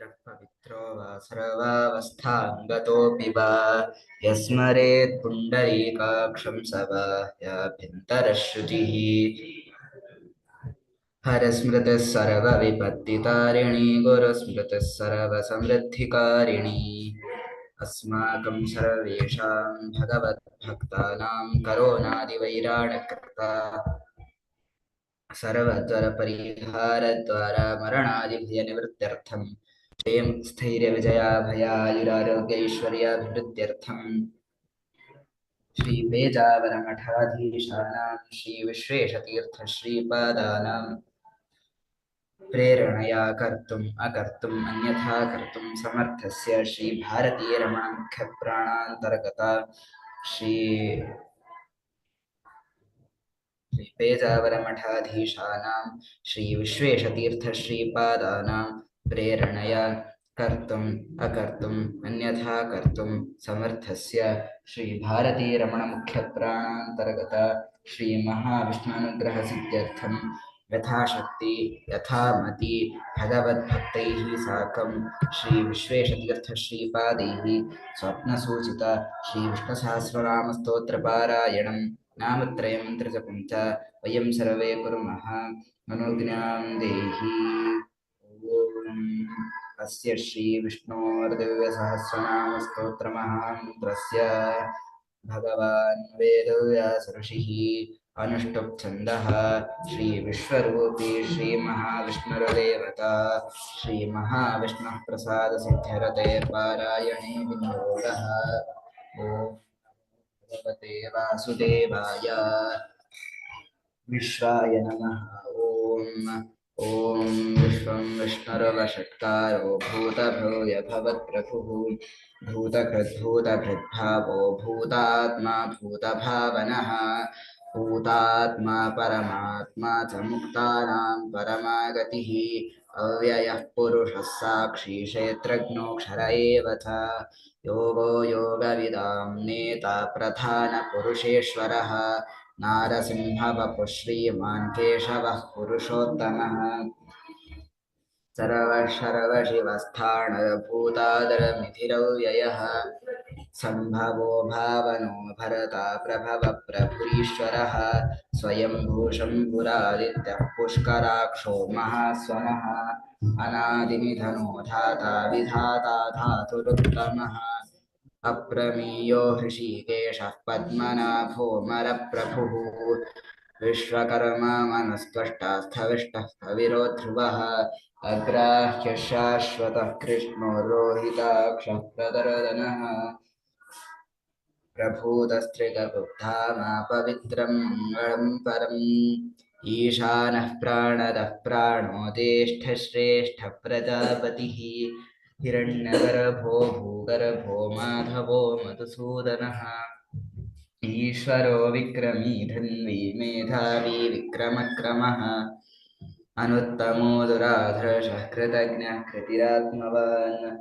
पवित्रः पवित्रो वा। सर्वावस्थाङ्गतोऽपि वा यस्मरेत् पुण्डरीकाक्षं स वा याभ्यन्तरश्रुतिः। हरस्मृतिः सर्वविपत्तितारिणी गुरुस्मृतिः सर्वसमृद्धिकारिणी। अस्माकं सर्वेषां भगवद्भक्तानां करोनादिवैराणकृता। सर्वज्वरपरिहारद्वारा मरणादिभयनिवृत्त्यर्थं स्वयं स्थैर्यविजयाभयायुरारोग्यैश्वर्याभिवृद्ध्यर्थं श्रीपेजावरमठाधीशानां श्रीविश्वेशतीर्थश्रीपादानां प्रेरणया कर्तुम् अकर्तुम् अन्यथा कर्तुं समर्थस्य श्रीभारतीयरमणमुख्यप्राणान्तर्गता। श्री श्रीपेजावरमठाधीशानां श्रीविश्वेशतीर्थश्रीपादानां प्रेरणया कर्तुम् अकर्तुम् अन्यथा कर्तुं समर्थस्य श्रीभारतीयरमणमुख्यप्राणान्तर्गता श्रीमहाविष्णुनुग्रहसिद्ध्यर्थं यथाशक्ति यथामति भगवद्भक्तैः साकं श्रीविश्वेशतीर्थश्रीपादैः स्वप्नसूचित श्रीविष्णुसहस्रनामस्तोत्रपारायणं नामत्रयं त्रिजपं च वयं सर्वे कुर्मः मनोज्ञां देहि ॐ अस्य श्रीविष्णोर्दिव्यसहस्रनामस्तोत्रमहामन्त्रस्य भगवान् वेदव्यासऋषिः अनुष्टुप् छन्दः श्रीविश्वरूपी श्रीमहाविष्णुर्देवता। श्रीमहाविष्णुः प्रसादसिद्ध्यरते पारायणे विनियोगः भगवते वासुदेवाय। विश्वाय नमः। ॐ ॐ विश्वं विष्णुर्वषट्कारो भूतभूय भवत्प्रभुः भूतकृद्भूतभृद्भावो भूतात्मा भूतभावनः। भूतात्मा परमात्मा च मुक्तानां परमागतिः। अव्ययः पुरुषः साक्षी क्षेत्रज्ञोऽक्षर एव च। योगो योगविदां नेता प्रधानपुरुषेश्वरः। नारसिंहवपुः श्रीमान् केशवः पुरुषोत्तमः। सर्वशर्वशिवस्थाणभूतादरमिथिरव्ययः सम्भवो भावनो भरता प्रभवप्रभुरीश्वरः। स्वयंभूषम्भुरादित्यः पुष्कराक्षो महास्वनः। अनादिनिधनो धाता विधाता धातुरुत्तमः। अप्रमीयो हृषीकेशः पद्मनाभो मरप्रभुः विश्वकर्मा मनस्त्वष्टास्थविष्टः स्थविरो ध्रुवः अग्राह्यः शाश्वतः कृष्णो रोहिताक्षः प्रदरदनः। प्रभूतस्त्रिगबुद्धामा पवित्रं मङ्गलं परम्। ईशानः प्राणदः प्राणो ज्येष्ठश्रेष्ठः प्रजापतिः हिरण्यगर्भो भूगर्भो माधवो मधुसूदनः। ईश्वरो विक्रमी धन्वी मेधावी विक्रमक्रमः। अनुत्तमो दुराधर्षः कृतज्ञः कृतिरात्मवान्।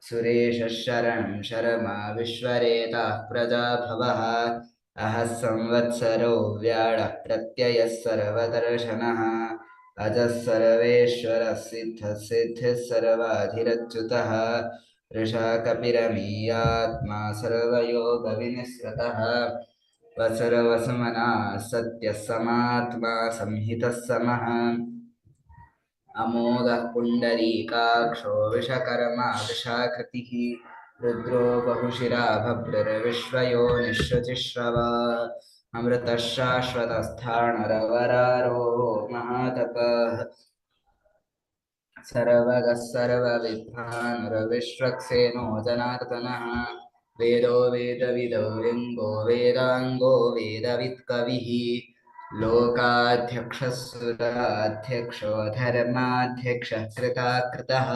सुरेशः शरणं शर्मा विश्वरेताः प्रजाभवः। अहः संवत्सरो व्याळः प्रत्ययः सर्वदर्शनः अजः सर्वेश्वरः सिद्धः सिद्धिः सर्वाधिरच्युतः। वृषा कपिरमीयात्मा सर्वयोगविनिःसृतः वसुरवसुमना सत्यः समात्मा संहितः समः। अमोघः पुण्डरीकाक्षो विषकर्मा विशाकृतिः। रुद्रो बहुशिरा भद्रविश्वयो निःश्रुतिश्रवा अमृतः महातपः सर्वगः सर्वविद्वानुरविश्वक्सेनो जनार्दनः वेदो वेदविदो लिङ्गो वेदाङ्गो वेदवित्कविः। लोकाध्यक्षः सुराध्यक्षो धर्माध्यक्षः कृताकृतः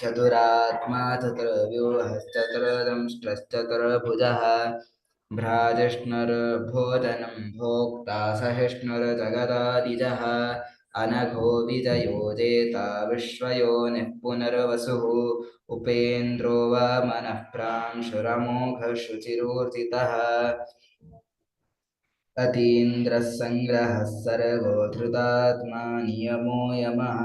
चतुरात्मा चतुर्व्यूहश्चतुर्दंष्ट्रश्चतुर्भुजः। भ्राजिष्णुर्भोजनं भोक्ता सहिष्णुर्जगदादिजः अनघो विजयो जेता विश्वयोनिः पुनर्वसुः उपेन्द्रो वा मनः प्रांशुरमोघशुचिरूर्जितः अतीन्द्रः सङ्ग्रहः सर्गो धृतात्मा नियमो यमः।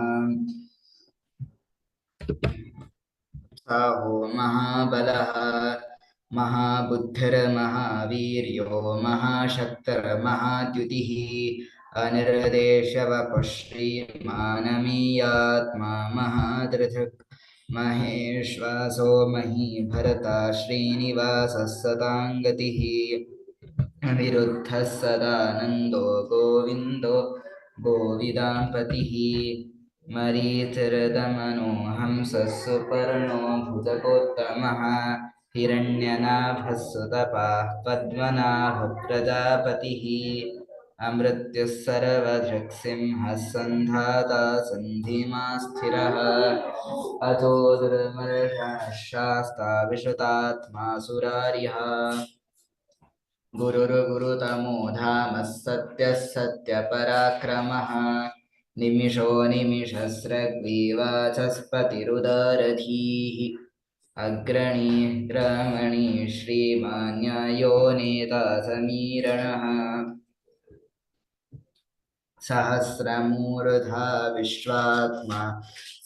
साहो महाबलः। महाबुद्धिर्महावीर्यो, महाशक्तिर्महाद्युतिः अनिर्देशवपुश्रीमानमीयात्मा महादृधृक् महेश्वासो महीभरता श्रीनिवासः सताङ्गतिः अनिरुद्धः सदानन्दो गोविन्दो गोविदाम्पतिः मरीचिर्दमनो हंसः सुपर्णो भुजकोत्तमः हिरण्यनाभः सुतपाः पद्मनाभप्रजापतिः अमृत्युः सर्वधृक्सिंहः सन्धाता सन्धिमा स्थिरः अथो दुर्मर्षणः शास्ता विशतात्मा सुरार्यः गुरुर्गुरुतमो धामः सत्यः सत्यपराक्रमः निमिषो निमिषस्रग्वीवाचस्पतिरुदारधीः अग्रणी ग्रामणी श्रीमान्यायो नेता समीरणः सहस्रमूर्धा विश्वात्मा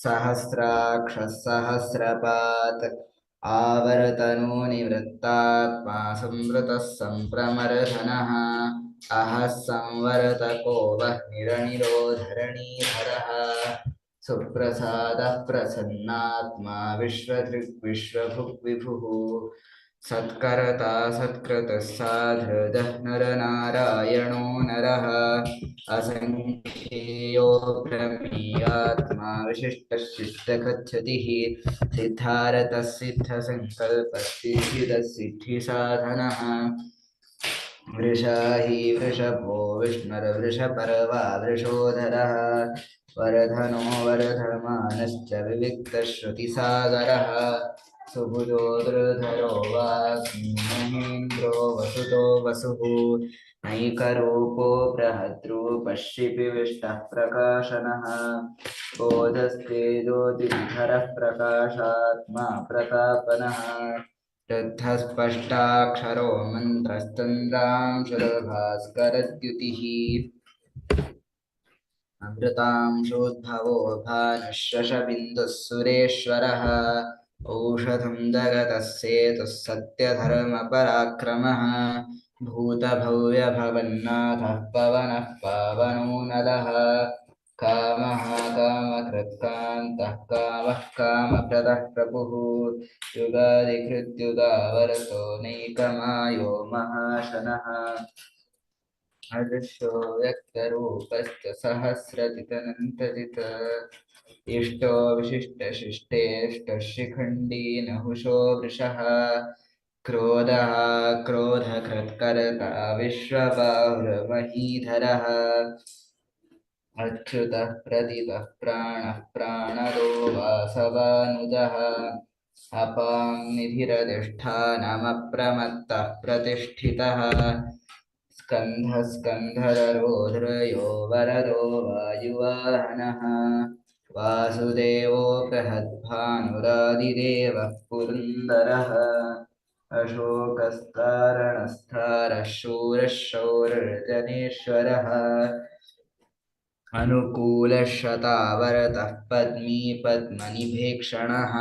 सहस्राक्षः सहस्रपात् आवर्तनो निवृत्तात्मा संवृतः सम्प्रमर्धनः अहः संवर्तको वः निरनिरोधरणीधरः सुप्रसादः प्रसन्नात्मा विश्वदृग्विश्वभुक् विभुः सत्कर्ता सत्कृतः साधृदः नरनारायणो नरः। असङ्ख्येयो प्रमीयात्मा विशिष्टः शिष्टगच्छतिः सिद्धारतः सिद्धसङ्कल्पः सिद्धिदः सिद्धिसाधनः। वृषाहि वृषभो विष्णुर्वृषपर्वा वृषोधरः वरधनो वरधमानश्च विविक्तश्रुतिसागरः। सुबुधो दुर्धरो वाग्मी महेन्द्रो वसुतो वसुः। नैकरूपो बृहद्रूपः शिपिविष्टः प्रकाशनः। बोधस्तेजोदिधरः प्रकाशात्मा प्रतापनः। शुद्धस्पष्टाक्षरो मन्त्रस्तन्द्रांशुरभास्करद्युतिः अमृतांशोद्भवो भानुः शशबिन्दुः सुरेश्वरः औषधं जगतः सेतुः सत्यधर्मपराक्रमः। भूतभव्यभवन्नाथः पवनः पावनो नलः। कामः कामकृत्कान्तः कामः कामप्रदः प्रभुः। युगादिकृत्युगावरतो नैकमायो महाशनः। अदृश्यो व्यक्तरूपश्च सहस्रजितनन्तजित इष्टो विशिष्टशिष्टेष्टः शिखण्डी नहुषो वृषः, क्रोधः क्रोधकृत्कर्ता विश्वबाहुर्महीधरः अच्युतः प्रदितः प्राणः प्राणदो वासवानुजः। अपां निधिरधिष्ठानमप्रमत्तः प्रतिष्ठितः स्कन्धः स्कन्धररोधृयो वरदो वायुवाहनः। वासुदेवो बृहद्भानुरादिदेवः पुरन्दरः। शूरः शौर्जनेश्वरः अनुकूलशतावरतः पद्मी पद्मनिभेक्षणः।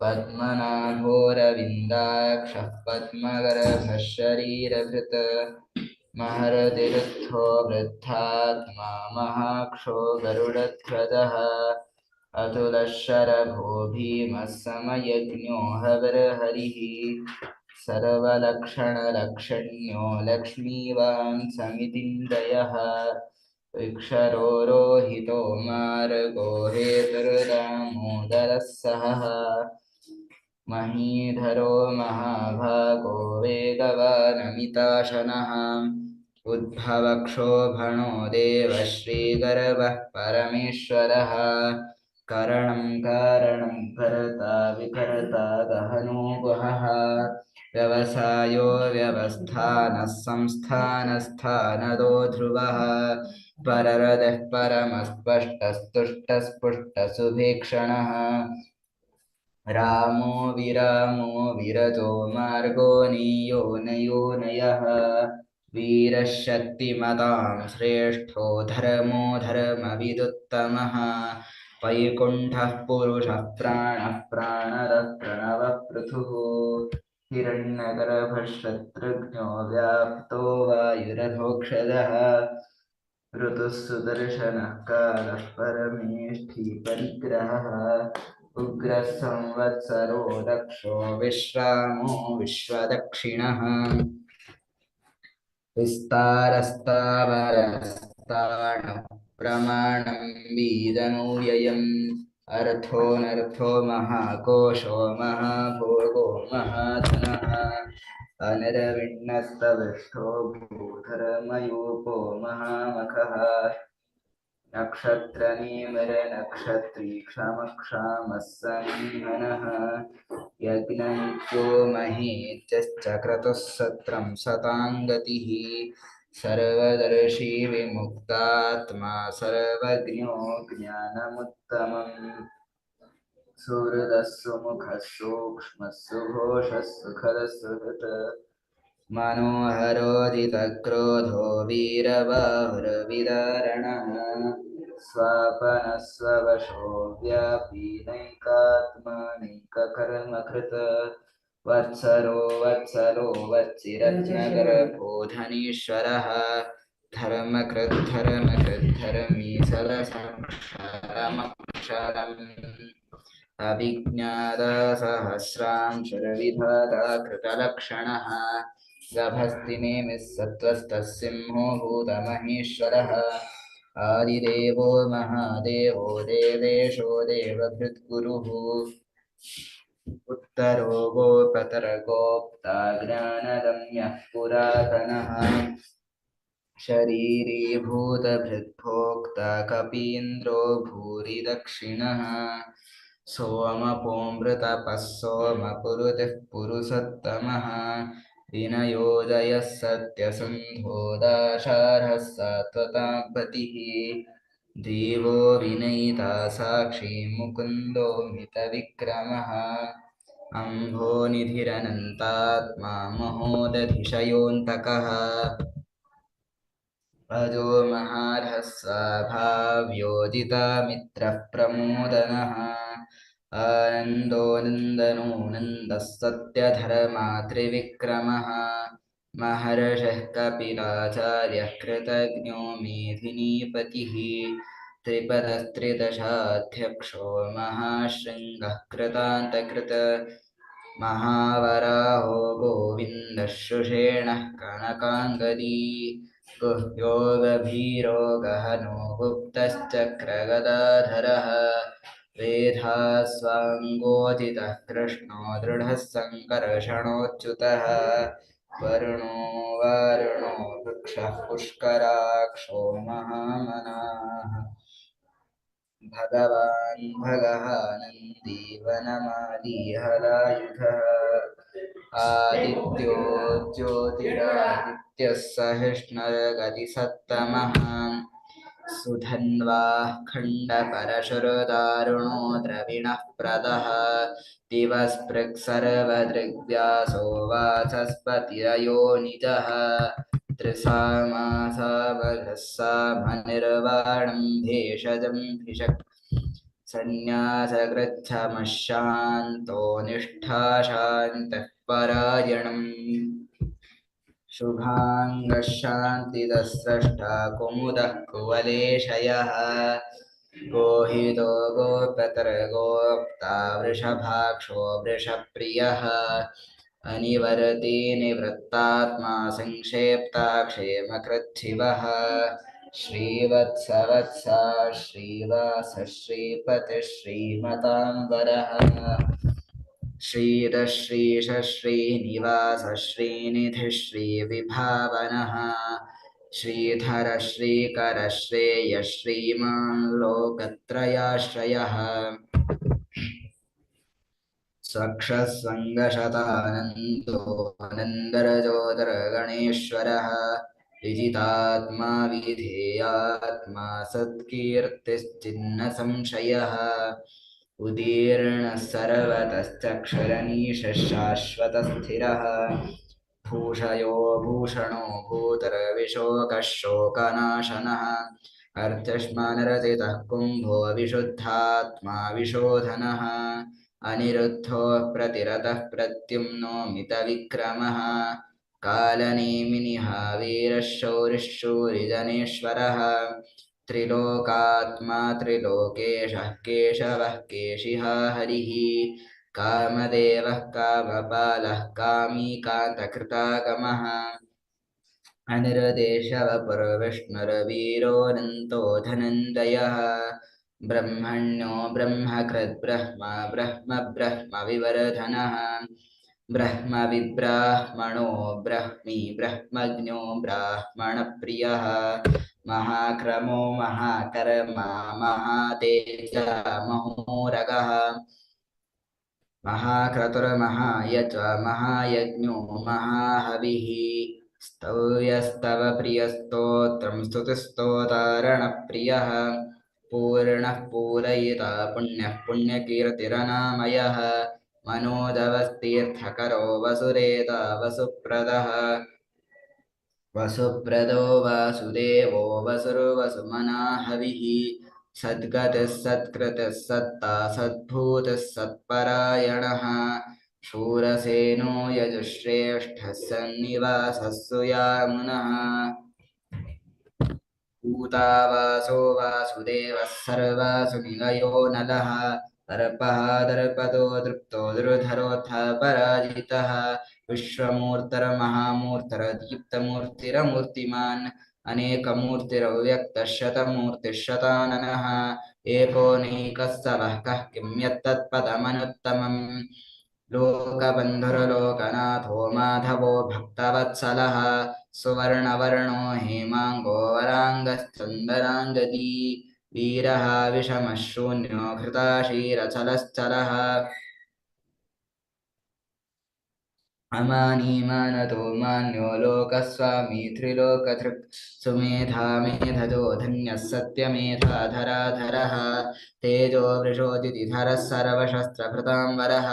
पद्मनाभोरविन्दाक्षः पद्मगर्भः शरीरभृत् महरतिरुद्धो वृद्धात्मा महाक्षो गरुडध्वजः। अतुलः शरभो भीमः समयज्ञो हविर्हरिः सर्वलक्षणलक्षण्यो लक्ष्मीवान् समितिन्दयः। विक्षरो रोहितो मार्गो हेतुर्दामोदरः सहः। महीधरो महाभागो वेगवानमिताशनः उद्भवक्षोभणो देवश्रीगर्वः परमेश्वरः। करणं कारणं कर्ता विकर्ता गहनो गुहः। व्यवसायो व्यवस्थानः संस्थानस्थानदो ध्रुवः। पररदः परमस्पष्टस्तुष्टस्पुष्टसुभीक्षणः रामो विरामो विरतो मार्गो नीयो नयोनयः वीरः शक्तिमतां श्रेष्ठो धर्मो धर्मविदुत्तमः। वैकुण्ठः पुरुषः प्राणः प्राणदः प्रणवः पृथुः। हिरण्यगर्भः शत्रुघ्नो व्याप्तो वायुरथोक्षदः ऋतुः कालः परमेष्ठी परिग्रहः। उग्रः संवत्सरो दक्षो विश्रामो विश्वदक्षिणः। विस्तारस्तावरस्ताणः प्रमाणं बीजमूययम् अर्थोऽनर्थो महाकोशो महाभोगो महाधनः अनिरविण्णस्तविष्ठो भूधरमयूपो महामखः नक्षत्रनेमिरनक्षत्री क्षमक्षामः सन्मनः यज्ञन्त्यो महीत्यश्च क्रतुः सत्रं सतां गतिः सर्वदर्शी विमुक्तात्मा सर्वज्ञो ज्ञानमुत्तमम्। सुहृदः सुमुखः सूक्ष्मः सुघोषः सुखदः सुहृत् मनोहरोदितक्रोधो वीरबाहुरविदारणः स्वापनः स्ववशो व्यापी नैकात्मनैककर्मकृत। वत्सरो वत्सरो वत्सिरत्नगर्भोधनीश्वरः धर्मकृद्धर्मकृद्धर्मी सदसक्षरमक्षरम् अभिज्ञातसहस्रांशुरविधाता कृतलक्षणः सिंहो भूतमहेश्वरः। आदिदेवो महादेवो देवेशो देवभृद्गुरुः। उत्तरो गोपतरगोप्ता ज्ञानगम्यः पुरातनः। शरीरीभूतभृद्भोक्ता कपीन्द्रो भूरि दक्षिणः सोमपोमृतपः सोमपुरुतिः पुरुषोत्तमः। विनयोदयः सत्यसन्धो दाशार्हः सात्वतापतिः देवो विनयिता साक्षी मुकुन्दो मितविक्रमः। अम्भोनिधिरनन्तात्मा महोदधिशयोऽन्तकः। स्वाभाव्योदितामित्रः प्रमोदनः आनन्दो नन्दनो नन्दः सत्यधर्मात्रिविक्रमः महर्षः कपिलाचार्यः कृतज्ञो मेधिनीपतिः। त्रिपदस्त्रिदशाध्यक्षो महाशृङ्गः कृतान्तकृत। महावराहो गोविन्दः शुषेणः कनकाङ्गदी। गुह्यो गभीरो गहनो गुप्तश्चक्रगदाधरः वेधास्वाङ्गोदितः कृष्णो दृढः सङ्कर्षणोच्युतः वरुणो वारुणो वृक्षः पुष्कराक्षो महामनाः। भगवान् भगः नन्दीवनमालीहलायुधः आदित्यो ज्योतिरादित्यः सहिष्णुर्गतिसत्तमः। सुधन्वाः खण्डपरशुरदारुणो द्रविणः प्रदः। दिवस्पृक्सर्वदृग्व्यासो वाचस्पतिरयो निजः त्रिसामासावघः सामनिर्वाणं भेषजं भिषक्। सन्न्यासकृच्छमशान्तो निष्ठाशान्तः परायणम्। शुभाङ्गशान्तिदस्रष्टा कुमुदः कुवलेशयः गोहितो गोपतर्गोप्ता वृषभाक्षो वृषप्रियः। अनिवर्ति निवृत्तात्मा संक्षेप्ता क्षेमकृच्छिवः। श्रीवत्सवत्सा श्रीवास श्रीपतिः श्रीमताम्बरः श्रीरश्रीश श्रीनिवास श्रीनिधिः श्रीधर श्रीकर श्रेय श्रीमान् लोकत्रयाश्रयः स्वक्षसङ्गशतानन्दो नन्दरजोदरगणेश्वरः विजितात्मा विधेयात्मा सत्कीर्तिश्चिन्नसंशयः। उदीर्णः सर्वतश्चक्षुरनीशः शाश्वतस्थिरः भूषयो भूषणो भूतरविशोकः शोकनाशनः अर्थश्मानरचितः कुम्भो विशुद्धात्मा विशोधनः। अनिरुद्धो प्रतिरतः प्रत्युम्नो मितविक्रमः। कालनेमिनिः वीरः शौरिः शूरिजनेश्वरः त्रिलोकात्मा त्रिलोकेशः केशवः केशिः हरिः कामदेवः कामपालः कामी कान्तकृतागमः अनिर्देशवपुर्विष्णुर्वीरोऽनन्तो धनञ्जयः ब्रह्मण्यो ब्रह्मकृद्ब्रह्म ब्रह्म ब्रह्मविवर्धनः ब्रह्मविब्राह्मणो ब्रह्मी ब्रह्मज्ञो ब्राह्मणप्रियः महाक्रमो महाकर्मा महातेजा महोरगः महाक्रतुर्महायच महायज्ञो महाहविः। स्तव्यस्तव प्रियस्तोत्रं स्तुतिस्तोतारणप्रियः। पूर्णः पूरयिता पुण्यः पुण्यकीर्तिरनामयः मनोदवस्तीर्थकरो वसुरेता वसुप्रदः। वसुप्रदो वासुदेवो वसुर्वसुमना हविः। सद्गतिः सत्ता सद्भूतिः सत्परायणः। शूरसेनो यजुश्रेष्ठः सन्निवासः सुयामुनः। भूतावासो वासुदेवः सर्वासुनिलयो नलः दर्पः दर्पतो दृप्तो दुर्धरोऽथ पराजितः विश्वमूर्तिरमहामूर्तिरदीप्तमूर्तिरमूर्तिमान् अनेकमूर्तिरव्यक्तः शतमूर्तिः शताननः एकोनैकः सवः कः किं यत्तत्पदमनुत्तमम्? लोकबन्धुरलोकनाथो माधवो भक्तवत्सलः। सुवर्णवर्णो हेमाङ्गो वराङ्गश्चन्दराङ्गदी वीरः विषमः शून्यो लोकस्वामी त्रिलोकधृक् सुमेधा मेधजो धन्यः सत्यमेधाधराधरः तेजो वृषोदितिधरः सर्वशस्त्रभृताम्बरः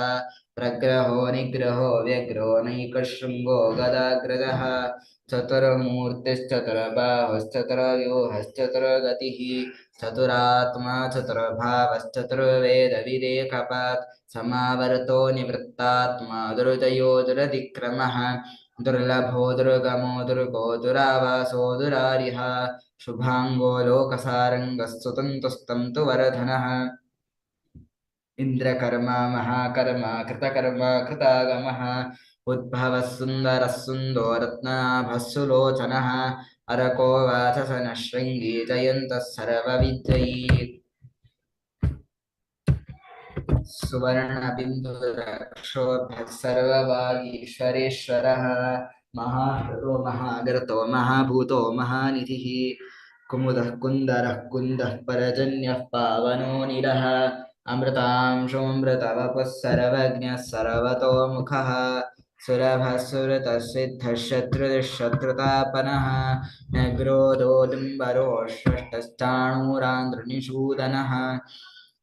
प्रग्रहो निग्रहो व्यग्रो नैकशृङ्गो गदाग्रजः चतुर्मूर्तिश्चतुर्बाहुश्चतुर्व्यूहश्चतुर्गतिः। चतुरात्मा चतुर्भावश्चतुर्वेदविरेकपात् समावर्तो निवृत्तात्मा, दुर्जयो दुरतिक्रमः। दुर्लभो दुर्गमो दुर्गो दुरावासो दुरारिः शुभाङ्गो लोकसारङ्गस्तुतन्तुस्तन्तु वर्धनः। इन्द्रकर्मा, महाकर्मा, कृतकर्मा, कृतागमः। उद्भवः सुन्दरः सुन्दो रत्नाभः सुलोचनः अरको वाचसनः शृङ्गी जयन्तः सुवर्णबिन्दुरक्षोभ्यः सर्ववागीश्वरेश्वरः। महाहरो महागर्तो महाभूतो महानिधिः। कुमुदः कुन्दरः कुन्दः परजन्यः पावनो निरः। अमृतांशोऽमृतवपुः सर्वज्ञः सर्वतोमुखः सुरतः सिद्धः शत्रुः शत्रुतापनः नग्रोधोदुम्बरो षष्टश्चाणूरान्द्रनिषूदनः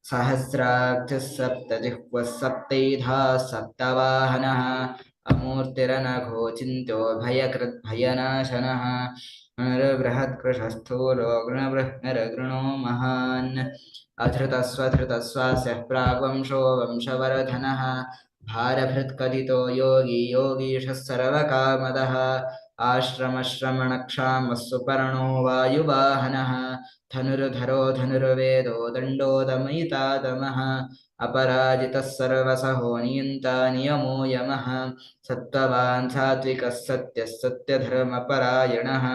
सहस्राक्षः सप्तजिह्वः सप्तैधा सप्तवाहनः। अमूर्तिरनघो चिन्त्यो भयकृद्भयनाशनः। नरबृहत्कृशस्थूलो गृणबृह्नरगृणो महान्। अधृतस्वधृतस्वास्यः प्राग्वंशो वंशवर्धनः भारभृत्कथितो योगी योगीशः सर्वकामदः। आश्रमश्रमणक्षामः वायुवाहनः। धनुर्धरो धनुर्वेदो दण्डोदमयितादमः अपराजितः सर्वसहो नियन्ता नियमो यमः। सत्त्ववान् सात्विकः सत्यः सत्यधर्मपरायणः।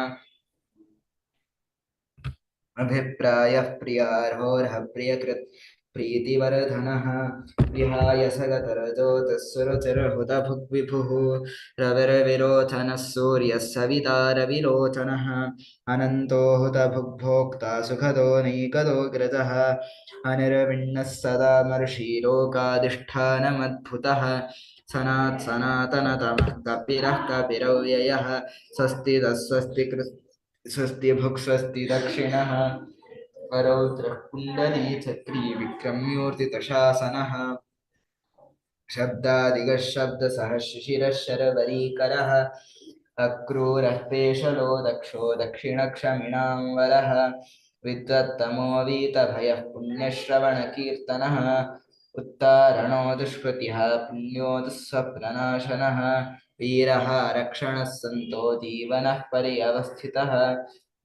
अभिप्रायः प्रियार्होर्ह प्रियकृत्। प्रीतिवर्धनः विहाय सगतरजोतस्सुरचिर्हुतभुग्विभुः रविर्विरोचनः सूर्यः सविता रविलोचनः अनन्तो हुतभुग्भोक्ता सुखदो नैकदोग्रजः अनिर्विण्णः सदा मर्षि लोकाधिष्ठानमद्भुतः सनात् सनातनतमः कपिरः कपिरव्ययः स्वस्ति तस्वस्ति कृ स्वस्ति भुक् स्वस्ति दक्षिणः कुण्डली चक्री विक्रम्योर्तितशासनः शब्दादिगः शब्दसः शिशिरः शरवरीकरः अक्रूरः पेशलो दक्षो दक्षिणक्षमिणां वरः विद्वत्तमो वीतभयः पुण्यश्रवणकीर्तनः। उत्तारणो दुष्कृतिः पुण्यो दुःस्वप्ननाशनः। वीरः रक्षणः सन्तो जीवनः पर्यवस्थितः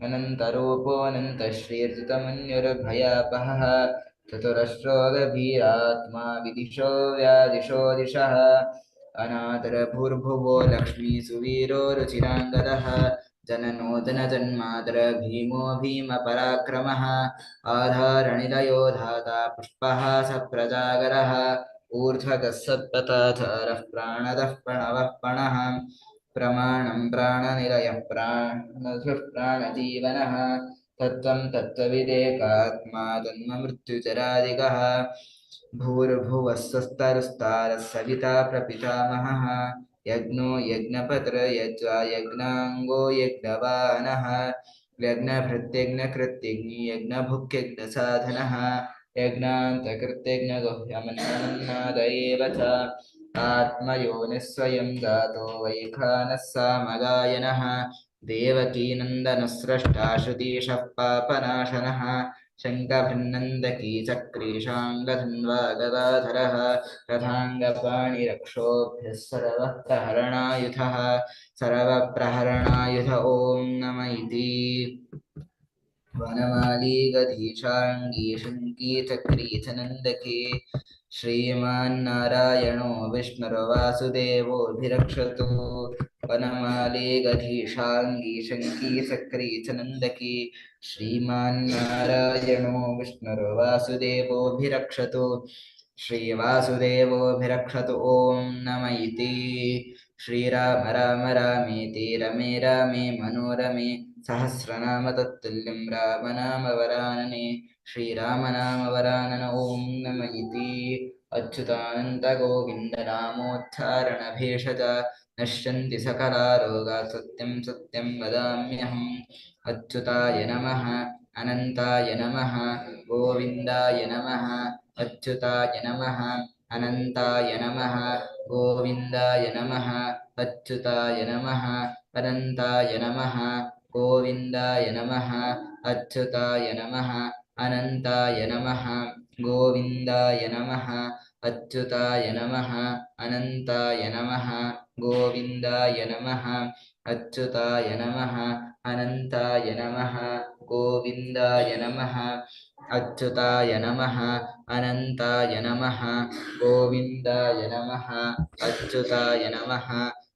अनन्तरूपोऽनन्तश्रीर्जितमन्युर्भयापहः चतुरश्रो गभीरात्मा विदिशो व्यादिशो दिशः। अनादरभूर्भुवो लक्ष्मीसुवीरो रुचिराङ्गदः। जननोदनजन्मादर भीमो भीमपराक्रमः। आधारणिलयो धाता पुष्पः स प्रजागरः ऊर्ध्वगः सत्पथाचारः प्राणदः प्रणवः पणः प्रमाणं प्राणनिलयः प्राणधुः प्राणजीवनः। तत्त्वं तत्त्वविदेकात्मा जन्ममृत्युचरादिकः भूर्भुवः स्वस्तरुस्तारः सविता प्रपितामहः यज्ञो यज्ञपत्रयज्वा यज्ञाङ्गो यज्ञवानः यज्ञभृत्यज्ञकृत्यज्ञि यज्ञभुक्यज्ञसाधनः। यज्ञान्तकृत्यज्ञगुह्यमन्नाद च। आत्मयोनिः स्वयं जातो वैखानः सामगायनः। देवकीनन्दनस्रष्टा श्रुतीशः पापनाशनः। शङ्खभिन्नन्दकी चक्रीशाङ्गधन्वा गदाधरः रथाङ्गपाणिरक्षोभ्यः सर्वः प्रहरणायुधः सर्वप्रहरणायुध ॐ नम इति। वनमाले शङ्कीतक्रीथनन्दके श्रीमान्नारायणो विष्णुर्वासुदेवोऽभिरक्षतु। वनमाले गधीषाङ्गी श्रीमान्नारायणो विष्णुर्वासुदेवोऽभिरक्षतु। श्रीवासुदेवोऽभिरक्षतु। ॐ नम इति। श्रीराम राम रामेति रमे रामे मनोरमे सहस्रनाम तत्तुल्यं रामनामवरानने श्रीरामनामवरानन ॐ नम इति अच्युतानन्तगोविन्दनामोच्चारणभेषज नश्यन्ति सकला रोगा सत्यं सत्यं वदाम्यहम्। अच्युताय नमः अनन्ताय नमः गोविन्दाय नमः अच्युताय नमः अनन्ताय नमः गोविन्दाय नमः अच्युताय नमः अनन्ताय नमः गोविन्दाय नमः, अच्युताय नमः, अनन्ताय नमः गोविन्दाय नमः, अच्युताय नमः, अनन्ताय नमः गोविन्दाय नमः, अच्युताय नमः, अनन्ताय नमः गोविन्दाय नमः, अच्युताय नमः, अनन्ताय नमः गोविन्दाय नमः, अच्युताय नमः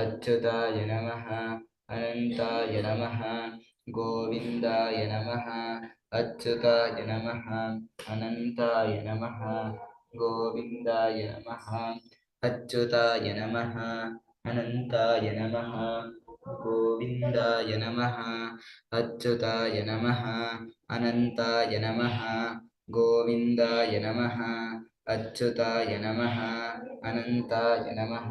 अच्युताय नमः अनन्ताय नमः गोविन्दाय नमः अच्युताय नमः अनन्ताय नमः गोविन्दाय नमः अच्युताय नमः अनन्ताय नमः गोविन्दाय नमः अच्युताय नमः अनन्ताय नमः गोविन्दाय नमः अच्युताय नमः अनन्ताय नमः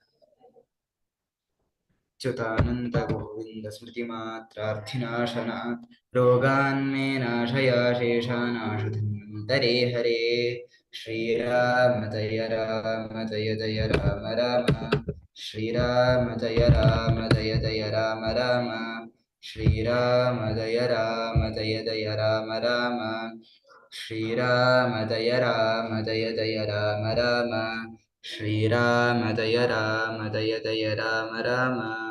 च्युतानन्द गोविन्द स्मृतिमात्रार्थिनाशनात् रोगान्मे नाशया शेषानाशु धन्वन्तरे हरे। श्रीराम जय राम जय जय राम राम। श्रीराम जय राम जय जय राम राम। श्रीराम जय राम जय जय राम राम। श्रीराम जय राम जय जय राम राम। श्रीराम जय राम जय जय राम राम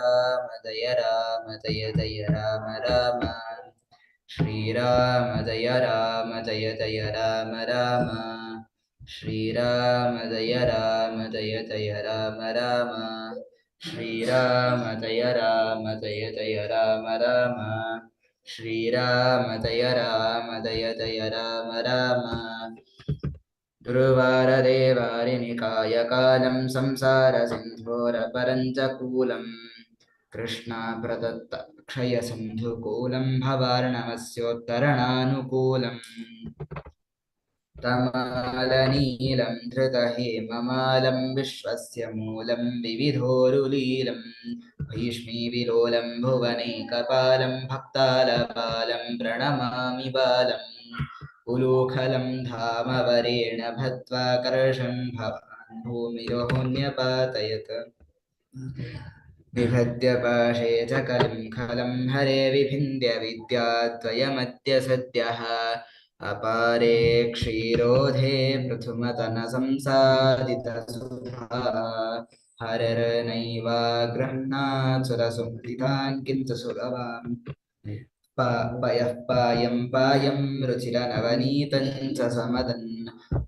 श्रीराम जय राम राम। राम श्रीराम जय राम राम। राम श्रीराम जय राम राम। राम श्रीराम जय राम जय राम। राम श्रीराम जय राम राम। राम दुर्वारदेवारिनिकायकालं संसारसिन्धोरपरं च कूलं कृष्णाप्रदत्त क्षयसिन्धुकूलं भवार्णवस्योत्तरणानुकूलम् तमालनीलं धृतहेममालं विश्वस्य मूलं विविधोरुलीलं। भीष्मीविलोलं भुवनैकपालं भक्तालपालं प्रणमामि बालम् उलूखलं धामवरेण भत्वा कर्षं भवान् भूमिरोऽन्यपातयत् बिभद्य पाशे च कलिं खलं हरे विभिन्द्य विद्याद्वयमद्य सद्यः। अपारे क्षीरोधे पृथुमतनसंसादितसुधा हरर्नैवागृह्णात् सुरसुमृतान् किन्तु सुलभाम् पयः पायं पायं रुचिरनवनीतं च समदन्।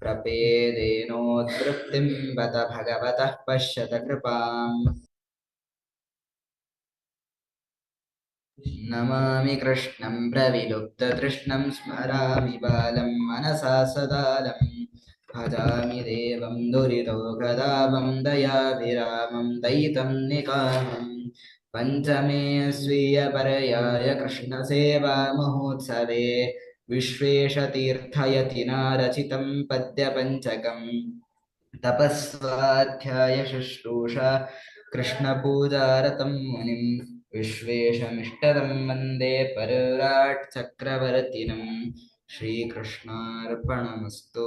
प्रपेदेनोत्तृप्तिं बत भगवतः पश्यत कृपाम्। नमामि कृष्णं प्रविलुप्ततृष्णं स्मरामि बालं मनसा सदालं। भजामि देवं दुरितोगदावं दयाभिरामं दयितं निकामम् पञ्चमे स्वीयपर्याय कृष्णसेवामहोत्सवे विश्वेशतीर्थयतिना रचितं पद्यपञ्चकम् तपस्वाध्यायशुश्रूषा कृष्णपूजारतं मुनिं विश्वेशमिष्टदं वन्दे परिव्राट् चक्रवर्तिनं श्रीकृष्णार्पणमस्तु